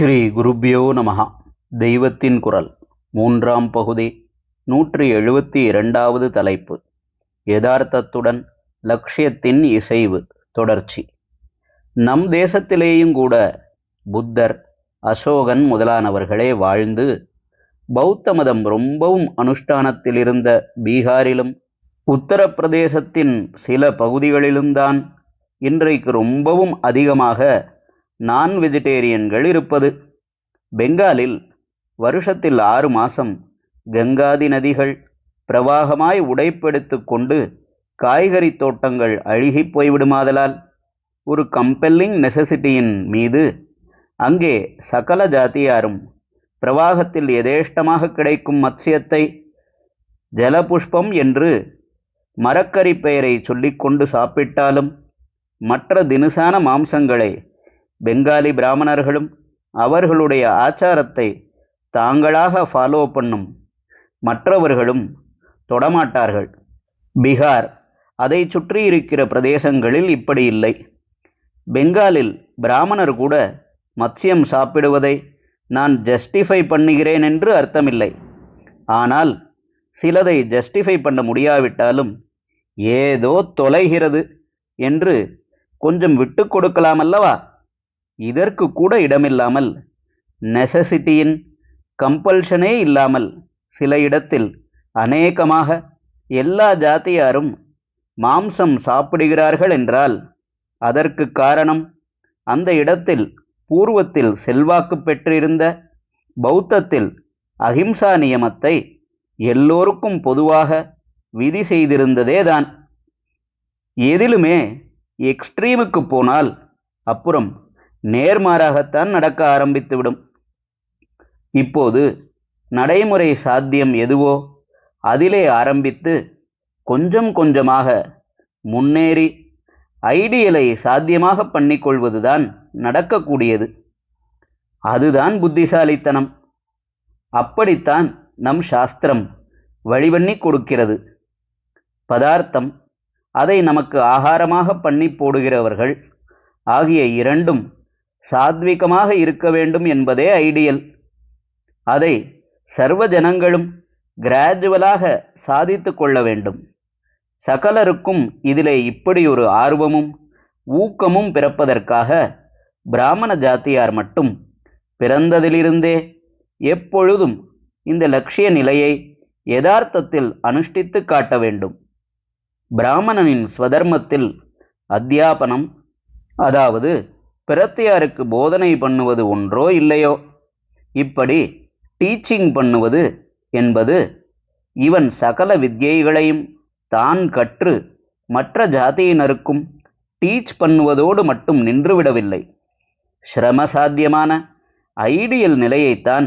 ஸ்ரீ குருப்யோ நமஹா. தெய்வத்தின் குரல் மூன்றாம் பகுதி நூற்றி எழுபத்தி இரண்டாவது தலைப்பு. யதார்த்தத்துடன் லட்சியத்தின் இசைவு தொடர்ச்சி. நம் தேசத்திலேயும் கூட புத்தர் அசோகன் முதலானவர்களே வாழ்ந்து பௌத்த மதம் ரொம்பவும் அனுஷ்டானத்தில் இருந்த பீகாரிலும் உத்தரப்பிரதேசத்தின் சில பகுதிகளிலும்தான் இன்றைக்கு ரொம்பவும் அதிகமாக நான் வெஜிடேரியன்கள் இருப்பது. பெங்காலில் வருஷத்தில் ஆறு மாதம் கங்காதி நதிகள் பிரவாகமாய் உடைப்பெடுத்து கொண்டு காய்கறி தோட்டங்கள் அழுகி போய்விடுமாதலால் ஒரு கம்பெல்லிங் நெசசிட்டியின் மீது அங்கே சகல ஜாத்தியாரும் பிரவாகத்தில் எதேஷ்டமாக கிடைக்கும் மத்சியத்தை ஜலபுஷ்பம் என்று மரக்கறி பெயரை சொல்லிக்கொண்டு சாப்பிட்டாலும் மற்ற தினுசான மாம்சங்களை பெங்காலி பிராமணர்களும் அவர்களுடைய ஆச்சாரத்தை தாங்களாக ஃபாலோ பண்ணும் மற்றவர்களும் தொடமாட்டார்கள். பீகார் அதை சுற்றி இருக்கிற பிரதேசங்களில் இப்படி இல்லை. பெங்காலில் பிராமணர் கூட மத்சியம் சாப்பிடுவதை நான் ஜஸ்டிஃபை பண்ணுகிறேன் என்று அர்த்தமில்லை. ஆனால் சிலதை ஜஸ்டிஃபை பண்ண முடியாவிட்டாலும் ஏதோ தொலைகிறது என்று கொஞ்சம் விட்டு கொடுக்கலாமல்லவா? அல்லவா இதற்கு கூட இடமில்லாமல் நெசசிட்டியின் கம்பல்ஷனே இல்லாமல் சில இடத்தில் அநேகமாக எல்லா ஜாத்தியாரும் மாம்சம் சாப்பிடுகிறார்கள் என்றால் அதற்கு காரணம் அந்த இடத்தில் பூர்வத்தில் செல்வாக்கு பெற்றிருந்த பௌத்தத்தில் அஹிம்சா நியமத்தை எல்லோருக்கும் பொதுவாக விதி செய்திருந்ததேதான் எதிலுமே எக்ஸ்ட்ரீமுக்கு போனால் அப்புறம் நேர்மாறாகத்தான் நடக்க ஆரம்பித்துவிடும். இப்போது நடைமுறை சாத்தியம் எதுவோ அதிலே ஆரம்பித்து கொஞ்சம் கொஞ்சமாக முன்னேறி ஐடியலை சாத்தியமாக பண்ணிக்கொள்வதுதான் நடக்கக்கூடியது. அதுதான் புத்திசாலித்தனம். அப்படித்தான் நம் சாஸ்திரம் வழிபண்ணி கொடுக்கிறது. பதார்த்தம் அதை நமக்கு ஆகாரமாக பண்ணி போடுகிறவர்கள் ஆகிய இரண்டும் சாத்விகமாக இருக்க வேண்டும் என்பதே ஐடியல். அதை சர்வ ஜனங்களும் கிராஜுவலாக சாதித்து கொள்ள வேண்டும். சகலருக்கும் இதிலே இப்படி ஒரு ஆர்வமும் ஊக்கமும் பிறப்பதற்காக பிராமண ஜாத்தியார் மட்டும் பிறந்ததிலிருந்தே எப்பொழுதும் இந்த லட்சிய நிலையை யதார்த்தத்தில் அனுஷ்டித்து காட்ட வேண்டும். பிராமணனின் ஸ்வதர்மத்தில் அத்தியாபனம் அதாவது பிரத்தியாருக்கு போதனை பண்ணுவது ஒன்றோ இல்லையோ? இப்படி டீச்சிங் பண்ணுவது என்பது இவன் சகல வித்யைகளையும் தான் கற்று மற்ற ஜாதியினருக்கும் டீச் பண்ணுவதோடு மட்டும் நின்றுவிடவில்லை. சிரமசாத்தியமான ஐடியல் நிலையைத்தான்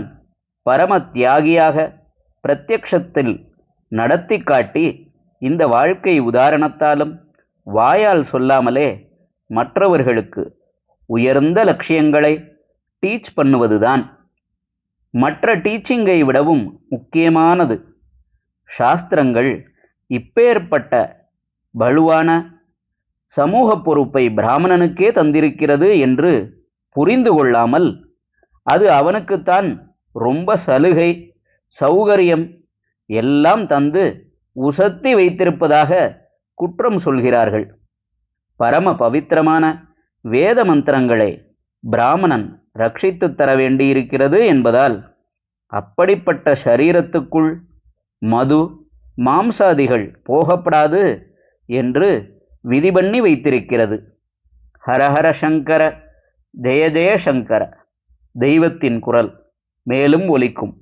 பரம தியாகியாக பிரத்யக்ஷத்தில் நடத்தி காட்டி இந்த வாழ்க்கை உதாரணத்தாலும் வாயால் சொல்லாமலே மற்றவர்களுக்கு உயர்ந்த லட்சியங்களை டீச் பண்ணுவதுதான். மற்ற டீச்சிங்கை விடவும் முக்கியமானது. சாஸ்திரங்கள் இப்பேற்பட்ட வலுவான சமூக பொறுப்பை பிராமணனுக்கே தந்திருக்கிறது என்று புரிந்து கொள்ளாமல் அது அவனுக்குத்தான் ரொம்ப சலுகை சௌகரியம் எல்லாம் தந்து உசத்தி வைத்திருப்பதாக குற்றம் சொல்கிறார்கள். பரம பவித்திரமான வேத மந்திரங்களை பிராமணன் ரட்சித்து தர வேண்டியிருக்கிறது என்பதால் அப்படிப்பட்ட சரீரத்துக்குள் மது மாம்சாதிகள் போகப்படாது என்று விதி பண்ணி வைத்திருக்கிறது. ஹரஹர சங்கர ஜெய ஜெய சங்கர தெய்வத்தின் குரல் மேலும் ஒலிக்கும்.